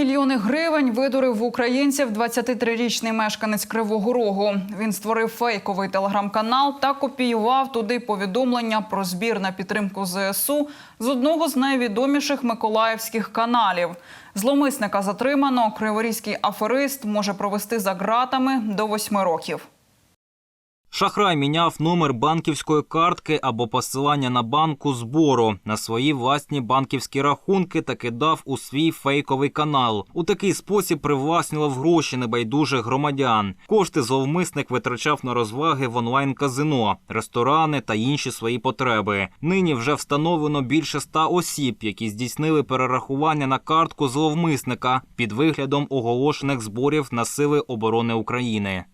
мільйони гривень видурив в українців 23-річний мешканець Кривого Рогу. Він створив фейковий телеграм-канал та копіював туди повідомлення про збір на підтримку ЗСУ з одного з найвідоміших миколаївських каналів. Зломисника затримано. Криворізький аферист може провести за ґратами до восьми років. Шахрай міняв номер банківської картки або посилання на банку збору на свої власні банківські рахунки та кидав у свій фейковий канал. У такий спосіб привласнював гроші небайдужих громадян. Кошти зловмисник витрачав на розваги в онлайн-казино, ресторани та інші свої потреби. Нині вже встановлено більше ста осіб, які здійснили перерахування на картку зловмисника під виглядом оголошених зборів на сили оборони України.